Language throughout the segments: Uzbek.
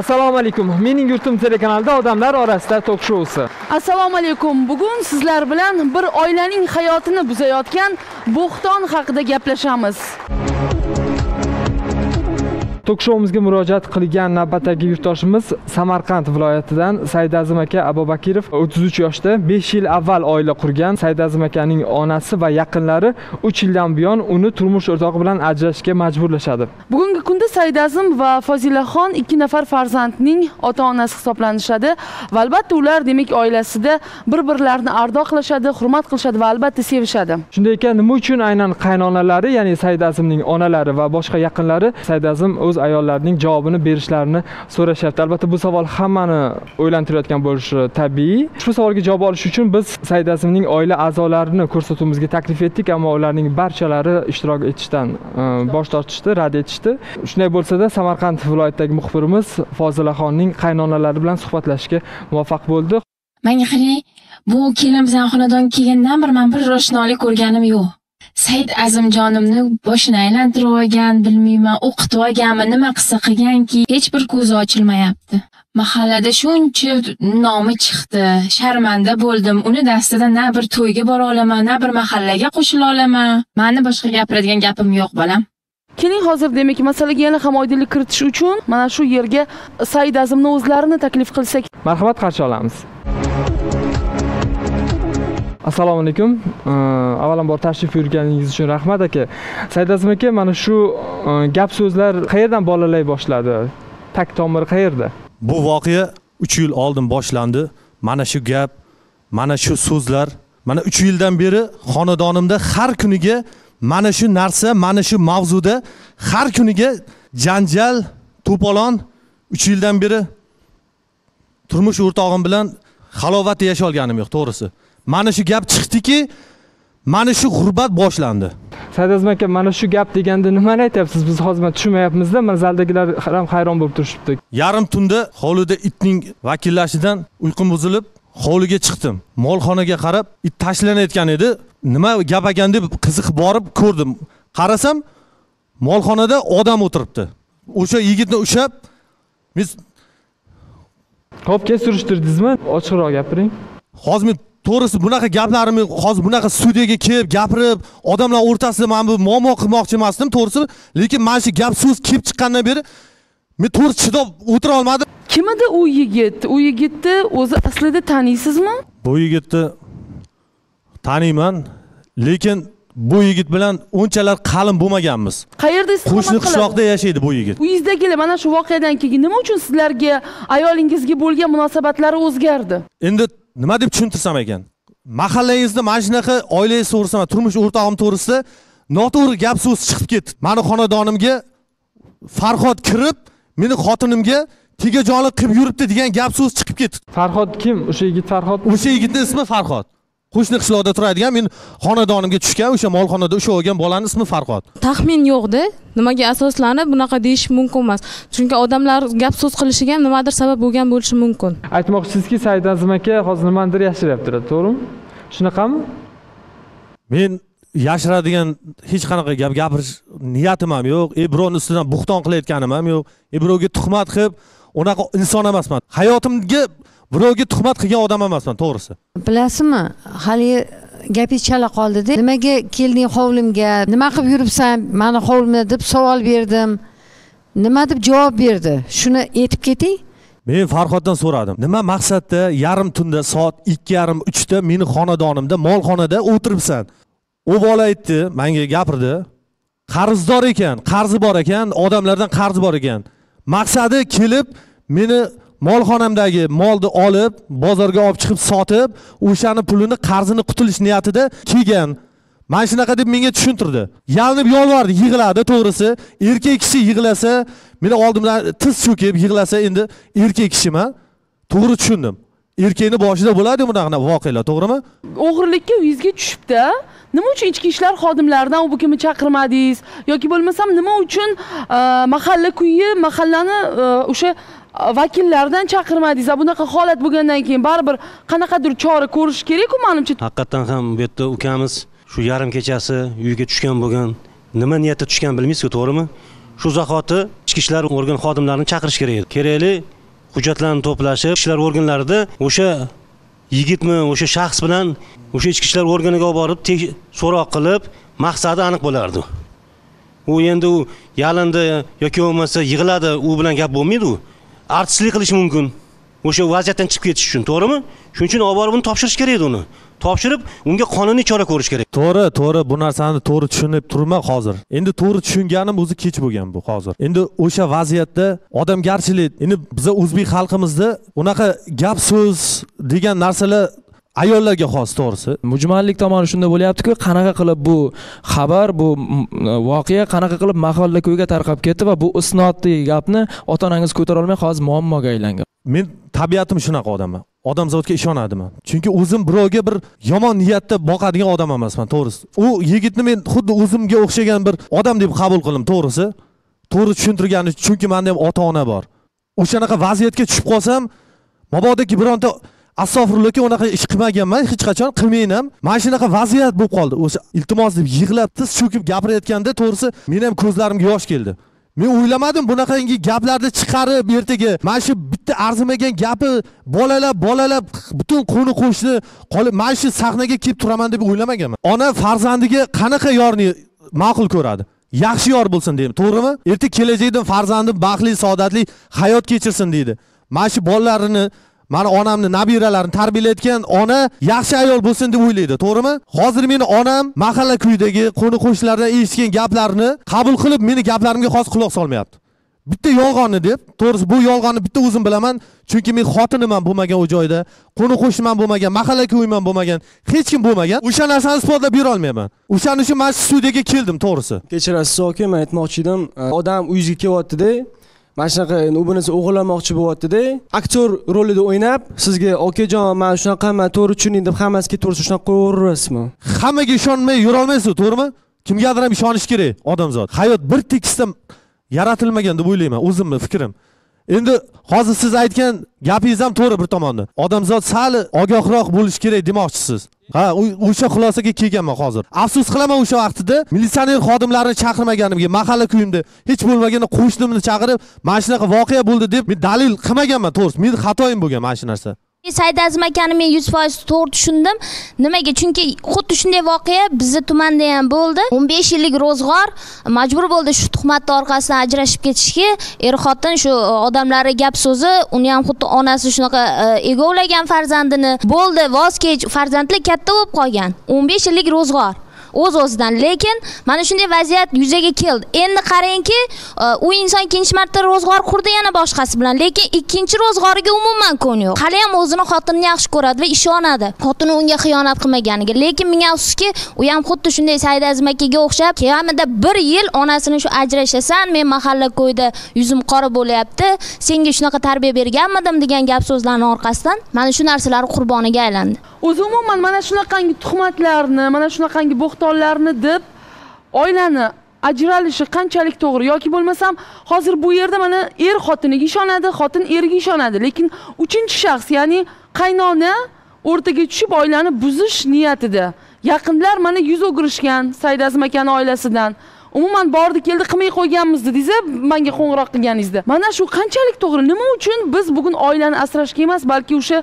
assalomu alaykum. Mening yurtim telekanalida odamlar orasida tok shousi assalomu alaykum. Bugun sizlar bilan bir oilaning hayotini buzayotgan bo'xton haqida gaplashamiz. Tok shoumizga murojaat qilgan navbatdagi yurtdoshimiz samarqand viloyatidan saidazim aka abubakirov 33 yoshda 5 yil avval oila qurgan saidazim akaning onasi va yaqinlari 3 yildan buyon uni turmush o'rtog'i bilan ajrashishga majburlashadi. Bugungi kunda saidazim va fozilaxon ikki nafar farzandning ota onasi hisoblanishadi va albatta ular demak oilasida bir birlarini ardoqlashadi hurmat qilishadi va albatta sevishadi. Shunday ekan nima uchun aynan qaynonalari ya'ni saidazimning onalari va boshqa yaqinlari saidazim o'z ayollarning javobini berishlarini so'rashyapti. Albatta bu savol hammani o'ylantirayotgan bo'lishi tabiiy. Ushbu savolga javob olish uchun biz saidazimning oila a'zolarini ko'rsatuvimizga taklif etdik ammo ularning barchalari ishtirok etishdan e, bosh tortishdi rad etishdi. Shunday bo'lsada samarqand viloyatidagi muxbirimiz fozilaxonning qaynonalari bilan suhbatlashishga muvaffaq bo'ldi. Manga qarang bu kelin bizani xonadonga kelgandan beri man bir ro'shnolik ko'rganim yo'q. Said azimjonimni boshini aylantirib olgan bilmayman o'qitib olganmi nima qilsa qilganki hech bir ko'zi ochilmayapti. Mahallada shuncha nomi chiqdi. Sharmanda bo'ldim. Uni dastidan na bir to'yga bora olaman na bir mahallaga qo'shila olaman. Mani boshqa gapiradigan gapim yo'q bolam. Keling hozir demak masalaga yana ham oydinlik kiritish uchun mana shu yerga saidazimni o'zlarini taklif qilsak. Marhamat qarshi olamiz assalomu alaykum. Avvalambor tashrif buyurganingiz uchun rahmat aka. Saidazim aka mana shu e, gap so'zlar qayerdan bolalay boshladi? Tag tomiri qayerda? Bu voqea uch yil oldin boshlandi. Mana shu gap mana shu so'zlar mana uch yildan beri xonadonimda har kuniga mana shu narsa mana shu mavzuda har kuniga janjal to'polon uch yildan beri turmush o'rtog'im bilan halovatda yasholganim yo'q to'g'risi. Mana shu gap chiqdiki mana shu g'urbat boshlandi. Saidazim aka mana shu gap deganda nimani aytyapsiz? Biz hozir tushunmayapmizda mana zaldagilar ham hayron bo'lib turishibdi. Yarim tunda hovlida itning vakillashidan uyqum buzilib hovliga chiqdim. Molxonaga qarab it tashlanayotgan edi. Nima gap ekan deb qiziqib borib ko'rdim. Qarasam molxonada odam o'tiribdi. O'sha yigitni ushlab men ho'p keyin surishtirdingizmi ochiqroq gapiring. Hozir men to'g'risi bunaqa gaplarimni hozir bunaqa studiyaga kelib gapirib odamlar o'rtasida mana bu muammo qilmoqchi emasdim to'g'risi. Lekin mana shu gap so'z kelib chiqqandan beri men to'g'ri chidab o'tira olmadim. Kim edi u yigit? U yigitni o'zi aslida taniysizmi? Bu yigitni taniyman lekin bu yigit bilan unchalar qalin bo'lmaganmiz. Qayerda qo'shni istiqomat qishloqda qiladi yashaydi bu yigit. Uyingizdagilar mana shu voqeadan keyin nima uchun sizlarga ayolingizga bo'lgan munosabatlari o'zgardi? Endi nima deb tushuntirsam ekan? Mahallangizda mana shunaqa oilangiz to'g'risida turmush o'rtog'im to'g'risida noto'g'ri gap so'z chiqib ketdi. Mani xonadonimga farhod kirib meni xotinimga tegajonlik qilib yuribdi degan gap so'z chiqib ketdi. Farhod kim? O'sha yigit farhod o'sha yigitni ismi farhod qo'shni qishloqda turadigan meni xonadonimga tushgan o'sha molxonada ushlab olgan bolani ismi farhod? Taxmin yo'qda nimaga asoslanib bunaqa deyish mumkin emas. Chunki odamlar gap so'z qilishiga ham nimadir sabab bo'lgan bo'lishi mumkin. Aytmoqchisizki saidazim aka hozir nimanidir yashiryaptilar to'g'rimi? Shunaqami? Men yashiradigan hech qanaqa gap gapirish niyatim ham yo'q. E birovni ustidan bo'xton qilayotganim ham yo'q. E birovga tuhmat qilib unaqa inson emasman. Hayotimga birovga tuhmat qilgan odam emasman to'g'risi. Bilasizmi? Haligi gapingiz chala qoldida nimaga kelding hovlimga? Nima qilib yuribsan? Mani hovlimda deb savol berdim. Nima deb javob berdi? Shuni aytib keting. Men farhoddan so'radim. Nima maqsadda yarim tunda soat ikki yarim uchda meni xonadonimda molxonada o'tiribsan? U bola aytdi manga gapirdi qarzdor ekan qarzi bor ekan odamlardan qarzi bor ekan. Maqsadi kelib meni molxonamdagi molni olib bozorga olib chiqib sotib o'shani pulini qarzini qutulish niyatida kelgan. Mana shunaqa deb menga tushuntirdi. Yalinib yolvordi yig'ladi to'g'risi. Erkak kishi yig'lasa meni oldimdan tiz cho'kib yig'lasa endi erkak kishiman to'g'ri tushundim. Erkakni boshida bo'ladi bunaqa voqealar to'g'rimi? O'g'irlikka uyingizga tushibdi. Nima uchun ichki ishlar xodimlaridan u bu kimni chaqirmadingiz? Yoki bo'lmasam nima uchun e, mahalla kuyi mahallani e, o'sha vakillaridan chaqirmadingiz a bunaqa holat bo'lgandan keyin baribir qanaqadir chora ko'rish kerakku manimcha. Haqiqatdan ham bu yerda ukamiz shu yarim kechasi uyiga tushgan bo'lgan. Nima niyatda tushgan bilmaysizku to'g'rimi? Shu zahoti ichki ishlar organ xodimlarini chaqirish kerak edi. Kerakli hujjatlarni to'plashib ishlar organlarida o'sha yigitmi o'sha shaxs bilan o'sha ichki ishlar organiga olib borib so'roq qilib maqsadi aniq bo'lardi. U endi u yalindi yoki bo'lmasa yig'iladi u bilan gap bo'lmaydi u artistlik qilishi mumkin. O'sha vaziyatdan chiqib ketish uchun to'g'rimi? Shuning uchun olib borib uni topshirish kerak edi uni. Topshirib unga qonuniy chora ko'rish kerak. To'g'ri to'g'ri. Bu narsani to'g'ri tushunib turibman hozir. Endi to'g'ri tushunganim o'zi kech bo'lgan bu hozir. Endi o'sha vaziyatda odamgarchilik. Endi biza o'zbek xalqimizda unaqa gap so'z degan narsalar ayollarga xos to'g'risi. Mujmallik tomoni shunda bo'lyaptiku qanaqa qilib bu xabar bu mm, voqea qanaqa qilib mahalla ko'yga tarqab ketdi va bu isnodli gapni ota onangiz ko'tarolmay hozir muammoga aylangan? Men tabiatim shunaqa odamman odamzodga ishonadiman chunki o'zim birovga bir yomon niyatda boqadigan odam emasman to'g'risi. U yigitni men xuddi o'zimga o'xshagan bir odam deb qabul qildim to'g'risi. To'g'ri tushuntirgani chunki manda ham ota ona bor o'shanaqa vaziyatga tushib qolsam mabodoki bironta astag'firullohga unaqa ish qilmaganman hech qachon qilmayman. Ham mana shunaqa vaziyat bo'lib qoldi. O'sha iltimos deb yig'lab tiz cho'kib gapirayotganda to'g'risi meni ham ko'zlarimga yosh keldi. Men o'ylamadim bunaqangi gaplarni chiqarib ertaga mana shu bitta arzimagan gapi bolalab bolalab butun qo'ni qo'shni qolib mana shu sahnaga kelib turaman deb o'ylamaganman. Ona farzandiga qanaqa yorni ma'qul ko'radi? Yaxshi yor bo'lsin deydi to'g'rimi? Ertaga kelajakda farzandim baxtli saodatli hayot kechirsin deydi. Mana shu bolalarini mani onamni nabiralarini tarbiyalayotgan ona yaxshi ayol bo'lsin deb o'ylaydi to'g'rimi? Hozir meni onam mahalla kuyidagi qo'ni qo'shnilardan eshitgan gaplarni qabul qilib meni gaplarimga hozir quloq solmayapti. Bitta yolg'onni deb to'g'risi bu yolg'onni bitta o'zim bilaman chunki men xotinim ham bo'lmagan u joyda qo'ni qo'shnim ham bo'lmagan mahalla kuyim ham bo'lmagan hech kim bo'lmagan. O'sha narsani isbotlab berolmayman o'shaning uchun mana shu studiyaga keldim to'g'risi. Kechirasiz aka man aytmoqchi edim odam uyingizga kelyaptida mana shunaqa endi u bunisi o'g'irlamoqchi bo'lyaptida. Aktyor rolida o'ynab sizga okajon man shunaqaman to'g'ri tushuning deb hammasiga to'g'risi shunaqa qo'yaverasizmi hammaga ishonmay yurolmaysiz to'g'rimi? Kimgadir ham ishonish kerak odamzod. Hayot bir tekisda yaratilmagan deb o'ylayman o'zimni fikrim. Endi hozir siz aytgan gapingiz ham to'g'ri bir tomondan odamzod sal ogohroq bo'lishi kerak demoqchisiz. Ha o'sha xulosaga kelganman hozir. Afsus qilaman o'sha vaqtida. Militsioner xodimlarini chaqirmaganimga mahalla kuyimda hech bo'lmaganda qo'shnimni chaqirib mana shunaqa voqea bo'ldi deb men dalil qilmaganman to'g'risi. Meni xatoyim bo'lgan mana shu narsa. Saidazim akani men yuz foiz to'g'ri tushundim. Nimaga? Chunki xuddi shunday voqea bizni tumanda ham bo'ldi. o'n besh yillik ro'zg'or majbur bo'ldi shu tuhmatni orqasidan ajrashib ketishga. Er xotin shu e, odamlari gap so'zi uni ham xuddi onasi shunaqa e, egovlagan farzandini bo'ldi voz kech farzandli katta bo'lib qolgan. o'n besh yillik ro'zg'or. O'z o'zidan. Lekin mana shunday vaziyat yuzaga keldi. Endi qarangki e, u inson ikkinchi marta ro'zg'or qurdi yana boshqasi bilan. Lekin ikkinchi ro'zg'origa umuman ko'ngli yo'q. Hali ham o'zini xotinini yaxshi ko'radi va ishonadi. Xotini unga xiyonat qilmaganiga. Lekin ming afsuski u ham xuddi shunday saidazim akaga o'xshab kamida bir yil onasini shu ajrashasan men mahalla ko'yda yuzim qora bo'lyapti senga shunaqa tarbiya berganmidim degan gap so'zlarni orqasidan mana shu narsalar qurboniga aylandi. O'zi umuman mana shunaqangi tuhmatlarni mana shunaqangi bo'xtonlarni deb oilani ajralishi qanchalik to'g'ri? Yoki bo'lmasam hozir bu yerda mana er xotiniga ishonadi xotin eriga ishonadi. Lekin uchinchi shaxs ya'ni qaynona o'rtaga tushib oilani buzish niyatida. Yaqinlar mana yuz o'girishgan saidazim akani oilasidan. Umuman bordi keldi qilmay qo'yganmiz dedingiz manga qo'ng'iroq qilganingizda. Mana shu qanchalik to'g'ri? Nima uchun biz bugun oilani asrashga emas balki o'sha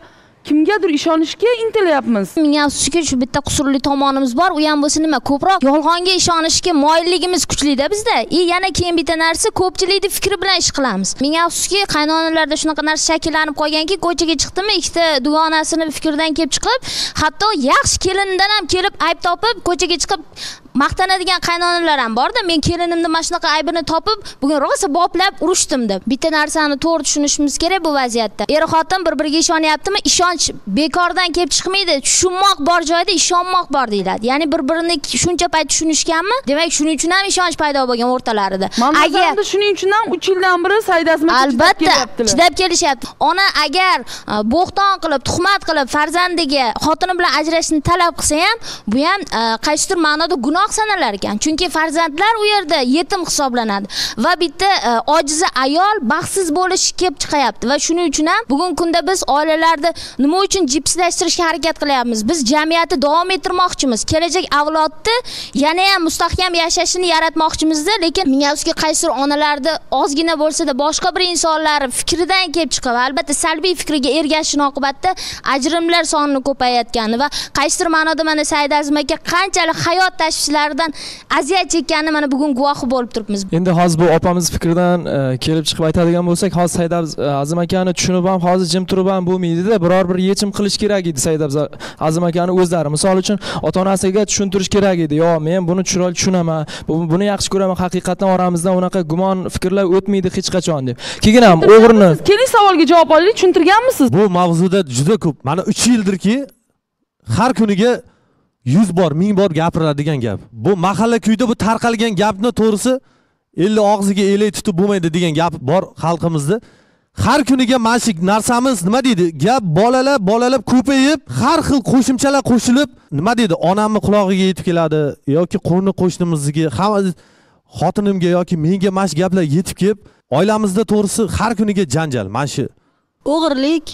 kimgadir ishonishga intilyapmiz. Ming afsuski shu bitta qusurli tomonimiz bor. U ham bo'lsa nima ko'proq yolg'onga ishonishga moyilligimiz kuchlida bizda. И yana keyin bitta narsa ko'pchilikni fikri bilan ish qilamiz. Ming afsuski qaynonalarda shunaqa narsa shakllanib qolganki ko'chaga chiqdimi ikkita dugonasini fikridan kelib chiqib hatto yaxshi kelindan ham kelib ayb topib ko'chaga chiqib maqtanadigan qaynonalar ham borda. Men kelinimni mana shunaqa aybini topib bugun rosa boplab urishdim deb. Bitta narsani to'g'ri tushunishimiz kerak bu vaziyatda. Er xotin bir biriga ishonyaptimi? Ishonch bekordan kelib chiqmaydi. Tushunmoq bor joyda ishonmoq bor deyiladi. Ya'ni bir birini shuncha payt tushunishganmi? Demak shuning uchun ham ishonch paydo bo'lgan o'rtalarida. Nazarimda shuning uchun ham uch yildan beri chidab albatta chidab kelishyapti. Ona agar e, bo'xton qilib tuhmat qilib farzandiga xotini bilan ajrashishni talab qilsa ham bu ham e, qaysidir ma'noda gunoh gunoh sanalar ekan chunki farzandlar u yerda yetim hisoblanadi. Va bitta e, ojiza ayol baxtsiz bo'lishi kelib chiqyapti va shuning uchun ham bugungi kunda biz oilalarni nima uchun jipslashtirishga harakat qilyapmiz? Biz jamiyatni davom ettirmoqchimiz. Kelajak avlodni yana ham mustahkam yashashini yaratmoqchimizda lekin ming afsuski qaysidir onalarda ozgina bo'lsada boshqa bir insonlar fikridan kelib chiqib albatta salbiy fikriga ergashishini oqibatida ajrimlar soni ko'payayotgani va qaysidir ma'noda mana said azim aka qanchalik hayot tashvishlaridan aziyat chekkanini mana bugun guvohi bo'lib turibmiz. Endi hozir bu opamiz fikridan e, kelib chiqib aytadigan bo'lsak hozir said Abz- azim akani tushunib ham hozir jim turib ham bo'lmaydida biror bir yechim qilish kerak edi said azim akani o'zlari. Misol uchun ota onasiga tushuntirish kerak edi. Yo men buni chiroyli tushunaman bu- buni yaxshi ko'raman haqiqatdan oramizdan unaqa gumon fikrlar o'tmaydi hech qachon deb. Keyin ham o'g'rini keling savolga javob olaylik tushuntirganmisiz? Bu mavzuda juda ko'p. Mana uch yildirki har kuniga yuz bor ming bor gapiriladigan gap. Bu mahalla kuyda bu tarqalgan gapni to'g'risi elli og'ziga elak tutib bo'lmaydi degan gap bor xalqimizda. Har kuniga mana shu narsamiz nima deydi? Gap bolalab bolalab ko'payib har xil qo'shimchalar qo'shilib nima deydi? Onamni qulog'iga yetib keladi yoki qo'ni qo'shnimizga hamma xotinimga yoki menga mana shu gaplar yetib kelib oilamizda to'g'risi har kuniga janjal mana shu o'g'irlik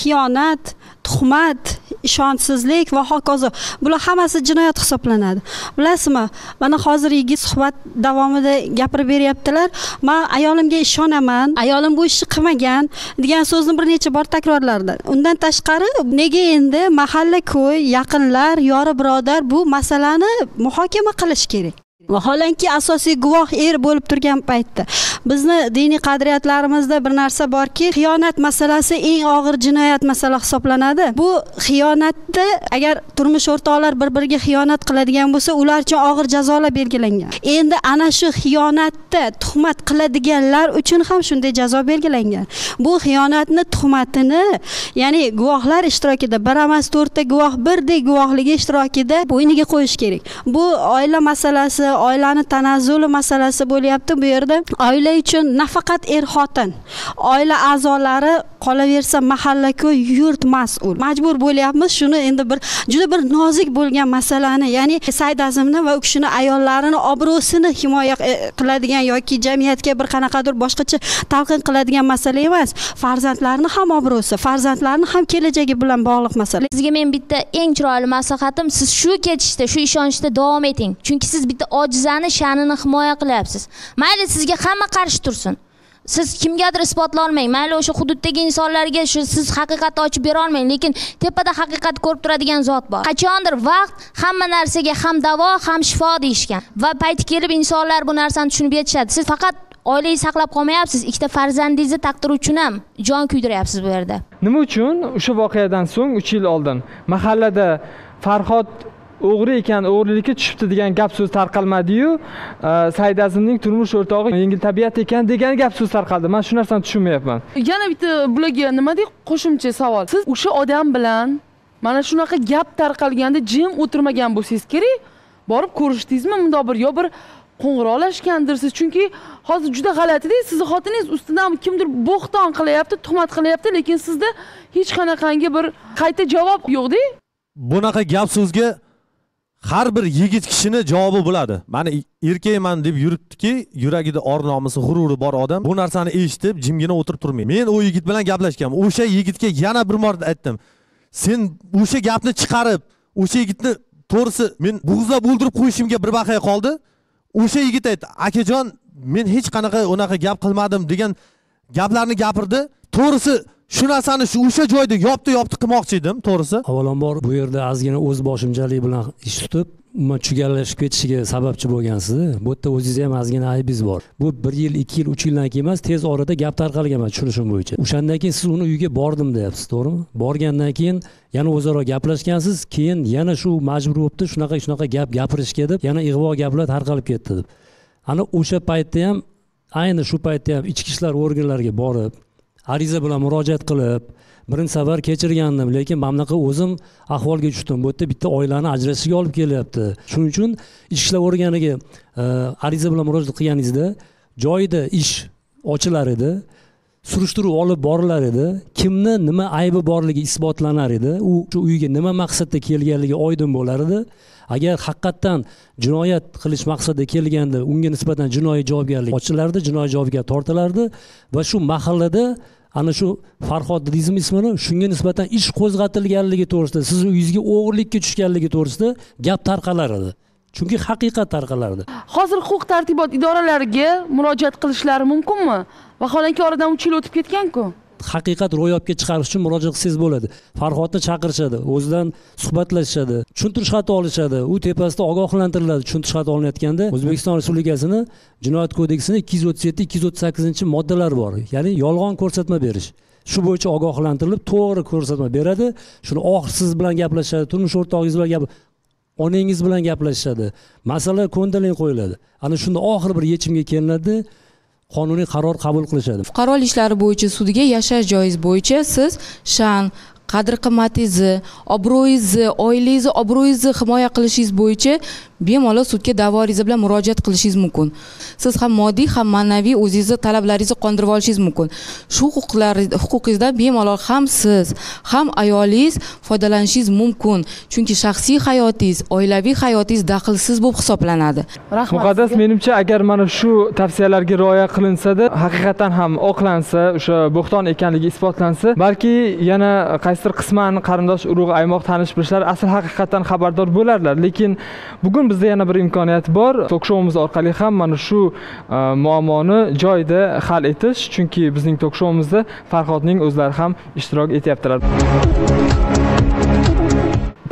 xiyonat tuhmat ishonchsizlik va hokazo. Bular hammasi jinoyat hisoblanadi. Bilasizmi? Mana hozir yigit suhbat davomida gapirib beryaptilar. Man ayolimga ishonaman. Ayolim bu ishni qilmagan degan so'zni bir necha bor takrorlardi. Undan tashqari nega endi mahalla ko'y yaqinlar yori birodar bu masalani muhokama qilish kerak? Vaholanki asosiy guvoh er bo'lib turgan paytda. Bizni diniy qadriyatlarimizda bir narsa borki xiyonat masalasi eng og'ir jinoyat masala hisoblanadi. Bu xiyonatni agar turmush o'rtoqlar bir biriga xiyonat qiladigan bo'lsa ular uchun og'ir jazolar belgilangan. Endi ana shu xiyonatda tuhmat qiladiganlar uchun ham shunday jazo belgilangan. Bu xiyonatni tuhmatini ya'ni guvohlar ishtirokida bir emas to'rtta guvoh birdek guvohligi ishtirokida bo'yniga qo'yish kerak. Bu oila masalasi oilani tanazzuli masalasi bo'lyapti. Bu yerda oila uchun nafaqat er xotin oila a'zolari qolaversa mahalla ko'y yurt mas'ul majbur bo'lyapmiz shuni endi bir juda bir nozik bo'lgan masalani ya'ni said azimni va u kishini ayollarini obro'sini himoya e, qiladigan yoki jamiyatga bir qanaqadir boshqacha talqin qiladigan masala emas. Farzandlarni ham obro'si farzandlarni ham kelajagi bilan bog'liq masala. Sizga men bitta eng chiroyli maslahatim siz shu ketishda shu ishonchda davom eting. Chunki siz bitta ojizani sha'nini himoya qilyapsiz. Mayli sizga hamma qarshi tursin. Siz kimgadir isbotlolmang mayli o'sha hududdagi insonlarga shu siz haqiqatni ochib bera olmang lekin tepada haqiqatni ko'rib turadigan zot bor. Qachondir vaqt hamma narsaga ham davo ham shifo deyishgan. Va payti kelib insonlar bu narsani tushunib yetishadi. Siz faqat oilangizni saqlab qolmayapsiz ikkita farzandingizni taqdiri uchun ham jon kuydiryapsiz bu yerda. Nima uchun? O'sha voqeadan so'ng uch yil oldin mahallada farhod o'g'ri ekan o'g'rilikka tushibdi degan gap so'z tarqalmadiyu. E, said azimning turmush o'rtog'i yengil tabiat ekan degan gap so'z tarqaldi. Man shu narsani tushunmayapman. Yana bitta bularga nima deydi qo'shimcha savol. Siz o'sha odam bilan mana shunaqa gap tarqalganda jim o'tirmagan bo'lsangiz kerak borib ko'rishdingizmi? Mundoq bir yo bir qo'ng'iroqlashgandirsiz chunki hozir juda g'alatida sizni xotiningiz ustidan kimdir bo'xton qilyapti tuhmat qilyapti lekin sizda hech qanaqangi bir qayta javob yo'qda bunaqa gap so'zga har bir yigit kishini javobi bo'ladi. Mani erkakman deb yuribdiki yuragida or nomusi g'ururi bor odam bu narsani eshitib jimgina o'tirib turmaydi men u yigit bilan gaplashganman. O'sha yigitga yana bir marta aytdim. Sen o'sha gapni chiqarib o'sha yigitni to'g'risi men bo'g'izlab o'ldirib qo'yishimga bir baqay qoldi. O'sha yigit aytdi akajon men hech qanaqa unaqa gap qilmadim degan gaplarni gapirdi. To'g'risi shu narsani shu o'sha joyda yopdi yopdi qilmoqchi edim to'g'risi. Avvalambor bu yerda ozgina o'z boshimchalik bilan ish tutib umuman chugallashib ketishiga sababchi bo'lgansiz bu yerda o'zingizni ham ozgina aybingiz bor. Bu bir yil ikki yil uch yildan keyin emas tez orada gap tarqalgan man tushunishim bo'yicha. O'shandan keyin siz uni uyiga bordim deyapsiz to'g'rimi? Borgandan keyin yana o'zaro gaplashgansiz keyin yana shu majbur bo'libdi shunaqa shunaqa gap gapirishga deb yana ig'vo gaplar tarqalib ketdi deb. Ana o'sha paytda ham ayni shu paytda ham ichki ishlar organlariga borib ariza bilan murojaat qilib birinchi safar kechirgandim lekin mana bunaqa o'zim ahvolga tushdim. Bu yerda bitta oilani ajrashishiga olib kelyapti. Shuning uchun ichki ishlar organiga e, ariza bilan murojaat qilganingizda joyida ish ochilar edi. Surishtiruv olib borilar edi. Kimni nima aybi borligi isbotlanar edi. U shu uyga nima maqsadda kelganligi oydin bo'lar edi. Agar haqiqatdan jinoyat qilish maqsadida kelganda unga nisbatan jinoiy javobgarlik ochilardi jinoiy javobgar tortilardi va shu mahallada ana shu farhod deysizmi ismini shunga nisbatan ish qo'zg'atilganligi to'g'risida sizni uyingizga o'g'irlikka tushganligi to'g'risida gap tarqalar edi. Chunki haqiqat tarqalardi. Hozir huquq tartibot idoralariga murojaat qilishlari mumkinmi? Vaholanki oradan uch yil o'tib ketganku. Haqiqat ro'yobga chiqarish uchun murojaat qilsangiz bo'ladi. Farhodni chaqirishadi o'zidan suhbatlashishadi tushuntirish xati olishadi. U tepasida ogohlantiriladi. Tushuntirish xati olinayotganda o'zbekiston respublikasini jinoyat kodeksini ikki yuz o'ttiz yetti ikki yuz o'ttiz sakkizinchi moddalari bor. Ya'ni yolg'on ko'rsatma berish. Shu bo'yicha ogohlantirilib to'g'ri ko'rsatma beradi. Shuni oh siz bilan gaplashadi turmush o'rtog'ingiz bilan gap onangiz bilan gaplashishadi. Masala ko'ndalang qo'yiladi. Ana shunda oxiri bir yechimga kelinadi qonuniy qaror qabul qilishadi. Fuqarolik ishlari bo'yicha sudga yashash joyingiz bo'yicha siz sha'n qadr qimmatingizni obro'yingizni oilangizni obro'yingizni himoya qilishingiz bo'yicha bemalol sudga da'vo ariza bilan murojaat qilishingiz mumkin. Siz ham moddiy ham ma'naviy o'zingizni talablaringizni qondirib olishingiz mumkin. Shu huquqlar huquqingizdan bemalol ham siz ham ayolingiz foydalanishingiz mumkin. Chunki shaxsiy hayotingiz oilaviy hayotingiz daxlsiz bo'lib hisoblanadi. Rahmat muqaddas menimcha agar mana shu tavsiyalarga rioya qilinsada haqiqatan ham oqlansa o'sha bo'xton ekanligi isbotlansa balki yana qaysidir qisman qarindosh urug' aymoq tanish bilishlar asl haqiqatdan xabardor bo'larlar. Lekin bugun bizda yana bir imkoniyat bor. Tok shouimiz orqali ham mana shu e, muammoni joyida hal etish chunki bizning tok shoumizda farhodning o'zlari ham ishtirok etyaptilar.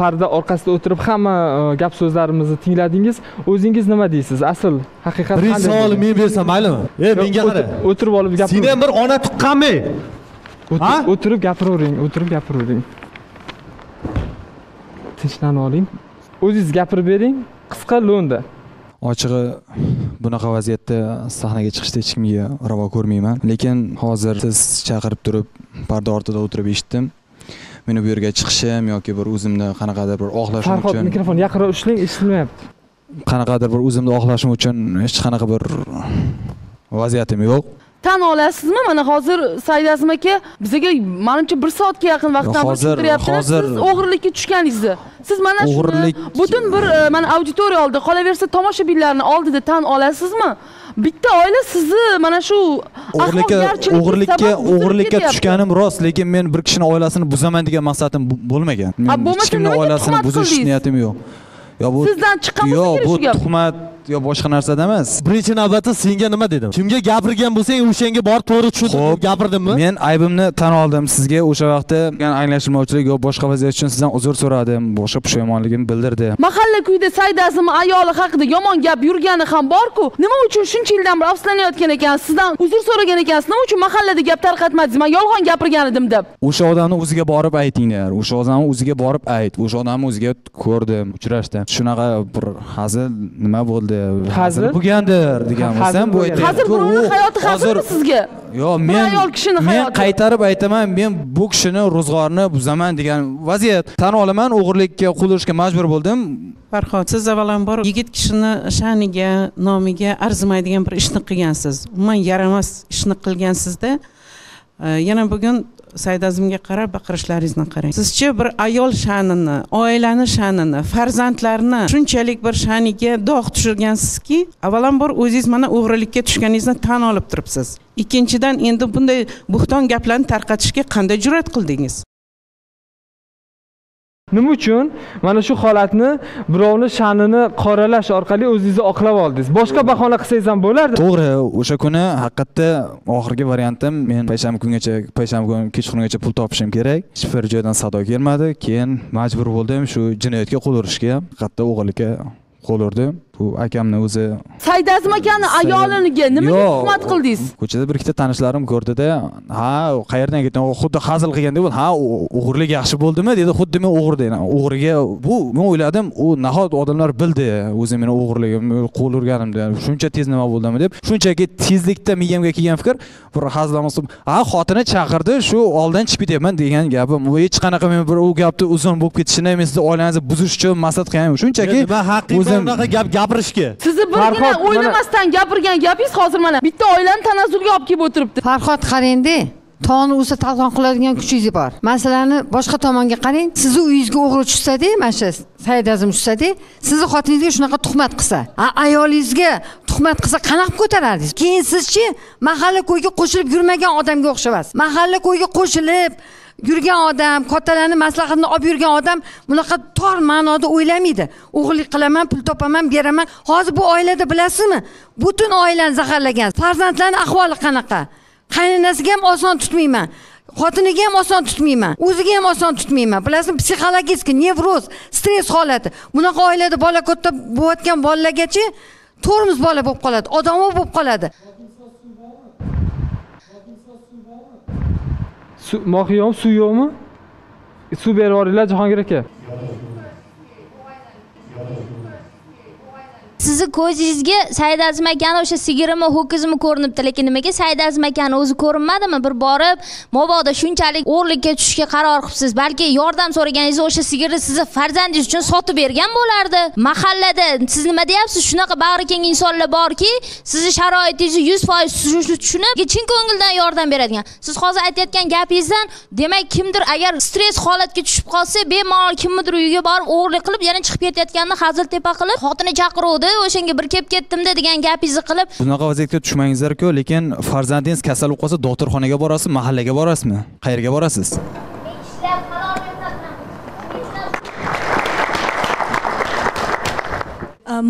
Parda orqasida o'tirib hamma e, gap so'zlarimizni tingladingiz. O'zingiz nima deysiz? Asl haqiqat birinchi bo'lgan? men bersam maylimi? E menga qara. O'tir- o'tirib olib seni gapiravering ham bir ona tuqqanmi o'tirib gapiravering o'tirib gapiravering tinchlanib oling. O'zingiz gapirib bering qisqa lo'nda. Ochig'i bunaqa vaziyatda sahnaga chiqishni hech kimga ravo ko'rmayman. Lekin hozir siz chaqirib turib parda ortida o'tirib eshitdim. Meni bu yerga chiqishim yoki bir o'zimni qanaqadir bir oqlashim farhod uchun mikrofon yaqinroq ushlang eshitilmayapti. Qanaqadir bir o'zimni oqlashim uchun hech qanaqa bir vaziyatim yo'q tan olasizmi? Mana hozir saidazim aka bizaga manimcha bir soatga yaqin vaqtdan Hozir- hozir- siz o'g'irlikka tushganingizni siz mana shuni butun bir e, mana auditoriya oldida qolaversa tomoshabinlarni oldida tan olasizmi? Bitta oila sizni mana shu o'g'irlikka o'g'irlikka o'g'irlikka tushganim rost lekin men bir kishini oilasini buzaman degan maqsadim bo'lmagan. Men hech kimni oilasini buzish niyatim yo'q. Yo bu sizdan chiqqan yo bo'lsa bu tuhmat yo boshqa narsada emas. Birinchi navbatda senga nima dedim? Kimga gapirgan bo'lsang o'shanga borib to'g'ri tushuntirib Xo'p. gapirdimmi? men aybimni tan oldim. Sizga o'sha vaqtda anglashilmovchilik yo boshqa vaziyat uchun sizdan uzr so'radim. Boshqa pushaymonligimni bildirdim mahalla kuyida saidazim ayoli haqida yomon gap yurgani ham borku. Nima uchun shuncha yildan beri afsuslanayotgan ekansiz? Sizdan uzr so'ragan ekansiz. Nima uchun mahallada gap tarqatmadingiz? Man yolg'on gapirgan edim deb. O'sha odamni o'ziga borib aytinglar. O'sha odamni o'ziga borib ayt. O'sha odamni o'ziga ko'rdim. Uchrashdim shunaqa bir hazil nima bo'ldi Hazil? bo'lgandir degan bo'lsam bu hozir birovni hayoti hozir xavflimi sizga? Yo Bir men ayol kishini men qaytarib aytaman men bu kishini ro'zg'orini buzaman degan vaziyat. Tan olaman o'g'irlikka qo'l urishga majbur bo'ldim. Farhod siz avvalambor yigit kishini sha'niga nomiga arzimaydigan bir ishni qilgansiz. Umuman yaramas ishni qilgansizda e, yana bugun saidazimga qarab baqirishlaringizni qarang. Sizchi bir ayol sha'nini oilani sha'nini farzandlarni shunchalik bir sha'niga dog' tushirgansizki avvalambor o'zingiz mana o'g'rilikka tushganingizni tan olib turibsiz. Ikkinchidan endi bunday bo'xton gaplarni tarqatishga qanday jur'at qildingiz? Nima uchun? Mana shu holatni birovni sha'nini qoralash orqali o'zingizni oqlab oldingiz. Boshqa bahona qilsangiz ham bo'lardi. To'g'ri o'sha kuni haqiqatda oxirgi variantim men payshanba kungacha payshanba kuni kechqurungacha pul topishim kerak. Hech bir joydan sado kelmadi keyin majbur bo'ldim shu jinoyatga qo'l urishga. Haqiqatda o'g'irlikka qo'l urdim. Bu akamni o'zi saidazim akani ayoliniga nimaga tuhmat qildingiz? ko'chada bir ikkita tanishlarim ko'rdida ha qayerdan ketding xuddi hazil qilgandek bo'ldi. Ha o'g'irlik yaxshi bo'ldimi? Dedi xuddi men deyman o'g'riga bu men o'yladim u nahot odamlar bildi o'zi meni o'g'irligimni qo'l urganimni shuncha tez nima bo'ldimi deb shunchaki tezlikda miyamga kelgan fikr bir hazillamasi ha xotini chaqirdi shu oldin chiqib ketyapman degan gapim. U hech qanaqa men bir u gapni uzun bo'lib ketishini men sizni oilangizni buzish uchun maqsad qilganim yo'q. shunchaki o'zim unaqa gap gapirishga. Sizni birgina o'ylamasdan gapirgan gapingiz hozir mana bitta oilani tanazzulga olib kelib o'tiribdi. Farhod qarangda tog'ni o'zi talqon qiladigan kuchingiz bor. Masalani boshqa tomonga qarang. Sizni uyingizga o'g'ri tushsada mana shu saidazim tushsada sizni xotiningizga shunaqa tuhmat qilsa a ayolingizga tuhmat qilsa qanaqa ko'tarardingiz? Keyin sizchi mahalla ko'yga qo'shilib yurmagan odamga o'xshamaysiz mahalla ko'yga qo'shilib yurgan odam kattalarni maslahatini olib yurgan odam bunaqa tor ma'noda o'ylamaydi. O'g'irlik qilaman pul topaman beraman. Hozir bu oilada bilasizmi? Butun oilani zaharlagan farzandlarni ahvoli qanaqa? Qaynonasiga ham oson tutmayman xotiniga ham oson tutmayman o'ziga ham oson tutmayman. Bilasizmi? Psixologический nevroz stress holati. Bunaqa oilada bola katta bo'layotgan bolalargachi tormoz bola bo'lib qoladi odamlar bo'lib qoladi. Mohi yo'qmi suv yo'qmi e, suv berib yuboringlar jahongir aka. Sizni ko'zingizga saidazim akani o'sha sigirimi ho'kizimi ko'rinibdi lekin nimaga saidazim akani o'zi ko'rinmadimi? Bir borib mobodo shunchalik o'g'irlikka tushishga qaror qilibsiz balki yordam so'raganingizda o'sha sigirni sizni farzandingiz uchun sotib bergan bo'lardi mahallada. Siz nima deyapsiz? Shunaqa bag'ri keng insonlar borki sizni sharoitingizni yuz foiz tushunib chin ko'ngildan yordam beradigan. Siz hozir aytayotgan gapingizdan demak kimdir agar stress holatga tushib qolsa bemalol kimnidir uyiga borib o'g'irlik qilib yana chiqib ketayotganini hazil tepa qilib xotini chaqiruvdi o'shanga bir kelib ketdimda degan gapingizni qilib bunaqa vaziyatga tushmangizlar-ku lekin farzandingiz kasal bo'lib qolsa doktorxonaga borasiz mahallaga borasizmi qayerga borasiz?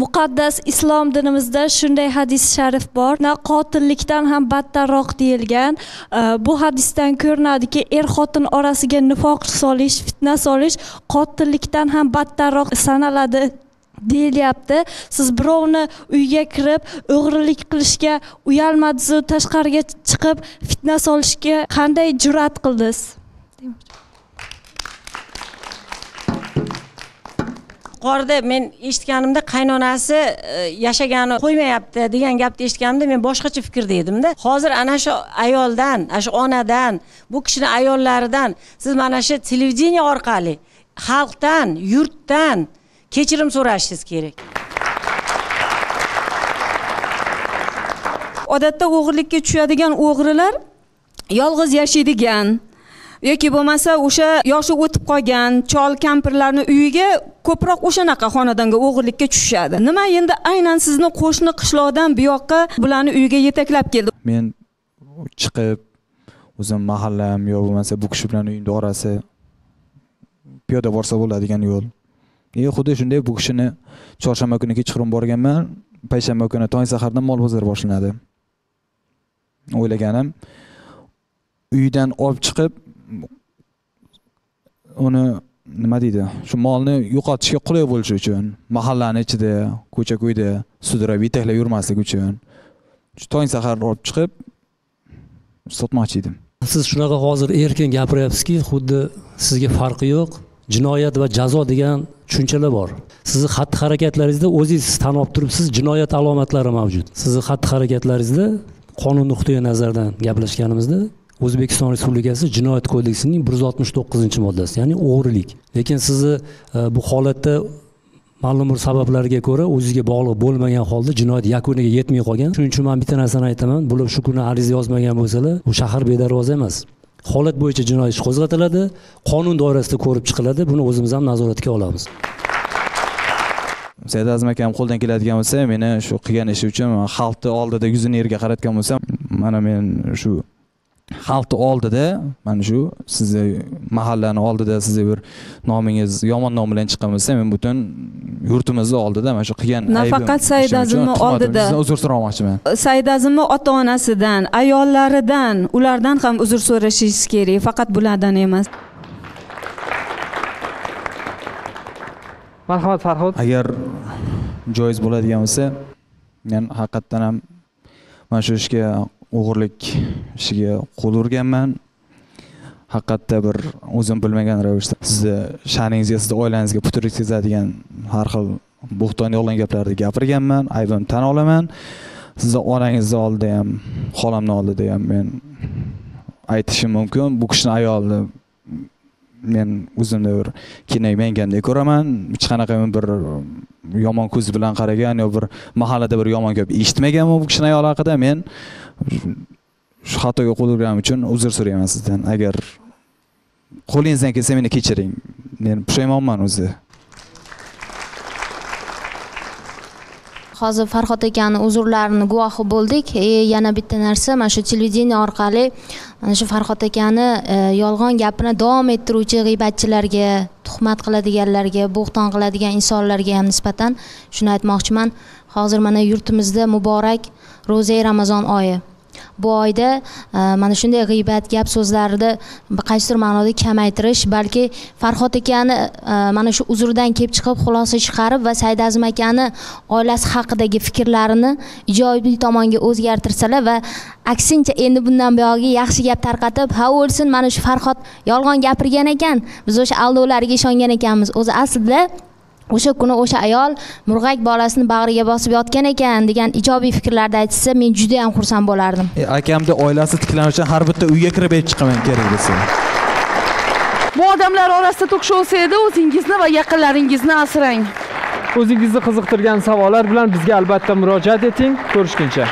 Muqaddas islom dinimizda shunday hadis sharif bor. Na qotillikdan ham battarroq deyilgan. Bu hadisdan ko'rinadiki er xotin orasiga nifoq solish fitna solish qotillikdan ham battarroq sanaladi deyilyapti. Siz birovni uyga kirib o'g'rilik qilishga uyalmadizu tashqariga chiqib fitna solishga qanday jur'at qildingiz? Yuqorida men eshitganimda qaynonasi e, yashagani qo'ymayapti degan gapni eshitganimda men boshqacha fikrda edimda. Hozir ana shu ayoldan ana shu onadan bu kishini ayollaridan siz mana shu televideniye orqali xalqdan yurtdan kechirim so'rashingiz kerak. Odatda o'g'irlikka tushadigan o'g'rilar yolg'iz yashaydigan yoki bo'lmasa o'sha yoshi o'tib qolgan chol kampirlarni uyiga ko'proq o'shanaqa xonadonga o'g'irlikka tushishadi. Nima endi aynan sizni qo'shni qishloqdan bu yoqqa bularni uyiga yetaklab keldi? Men chiqib o'zim mahallam yo bo'lmasa bu kishi bilan uyimni orasi piyoda borsa bo'ladigan yo'l и xuddi shunday bu kishini chorshanba kuni kechqurun borganman. Payshanba kuni tong sahardan mol bozor boshlanadi. O'ylaganim uydan olib chiqib uni nima deydi shu molni yo'qotishga qulay bo'lishi uchun mahallani ichida ko'cha ko'yda sudrab yetaklab yurmaslik uchun tong sahar olib chiqib sotmoqchi edim. Siz shunaqa hozir erkin gapiryapsizki xuddi sizga farqi yo'q. Jinoyat va jazo degan tushunchalar bor. Sizni xatti harakatlaringizda o'zingiz tan olib turibsiz jinoyat alomatlari mavjud. Sizni xatti harakatlaringizda qonun nuqtai nazaridan gaplashganimizda o'zbekiston respublikasi jinoyat kodeksining bir yuz oltmish to'qqizinchi moddasi ya'ni o'g'rilik. Lekin sizni e, bu holatda ma'lum bir sabablarga ko'ra o'zizga bog'liq bo'lmagan holda jinoyat yakuniga yetmay qolgan. Shuning uchun man bitta narsani aytaman bular shu kuni ariza yozmagan bo'lsalar bu shahar bedarvoza emas. Holat bo'yicha jinoiy ish qo'zg'atiladi qonun doirasida ko'rib chiqiladi. Buni o'zimiz ham nazoratga olamiz. Saidazim akam qo'ldan keladigan bo'lsa meni shu qilgan ishi uchun xalqni oldida yuzini yerga qaratgan bo'lsam mana men shu xalqni oldida mana shu sizni mahallani oldida sizni bir nomingiz yomon nom bilan chiqqan bo'lsa men butun yurtimizni oldida mana shu qilgan Nafaqat Said Azimni oldida. uzr so'ramoqchiman. Saidazimni ota onasidan ayollaridan ulardan ham uzr so'rashingiz kerak faqat bulardan emas. Marhamat farhod. Agar joiz bo'ladigan bo'lsa men haqiqatdan ham mana shu ishga o'g'irlik ishiga qo'l urganman. Haqiqatda bir o'zim bilmagan ravishda sizni sha'ningizga sizni oilangizga putur yetkazadigan har xil bo'xton yolg'on gaplarni gapirganman aybimni tan olaman. Sizni onangizni oldida ham xolamni oldida ham men aytishim mumkin. Bu kishini ayolni men o'zimni bir kinay mangandek ko'raman. Hech qanaqa bir yomon ko'z bilan qaragan yo bir mahallada bir yomon gap eshitmaganman bu kishini ayoli haqida. Men shu xatoga qo'l urganim uchun uzr so'rayman sizdan. Agar qo'lingizdan kelsa meni kechiring. Men pushaymonman o'zi. Hozir farhod akani uzrlarini guvohi bo'ldik. E, yana bitta narsa mana shu televideniye orqali mana shu farhod akani e, yolg'on gapini davom ettiruvchi g'iybatchilarga tuhmat qiladiganlarga bo'xton qiladigan insonlarga ham nisbatan shuni aytmoqchiman. Hozir mana yurtimizda muborak ro'za ramazon oyi. Bu oyda e, mana shunday g'iybat gap so'zlarni qaysidir ma'noda kamaytirish balki farhod akani e, mana shu uzrdan kelib chiqib xulosa chiqarib va saidazim akani oilasi haqidagi fikrlarini ijobiy tomonga o'zgartirsalar va aksincha endi bundan buyog'iga yaxshi gap tarqatib ha o'lsin mana shu farhod yolg'on gapirgan ekan biz o'sha aldovlariga ishongan ekanmiz. O'zi aslida o'sha kuni o'sha ayol murg'ak bolasini bag'riga bosib yotgan ekan degan ijobiy fikrlarni aytishsa men juda yam xursand bo'lardim. E, akamni oilasi tiklanishi uchun har bitta uyga kirib aytib chiqaman kerak bo'lsa. Bu odamlar orasida to'qshovsa edi o'zingizni va yaqinlaringizni asrang. O'zingizni qiziqtirgan savollar bilan bizga albatta murojaat eting. Ko'rishguncha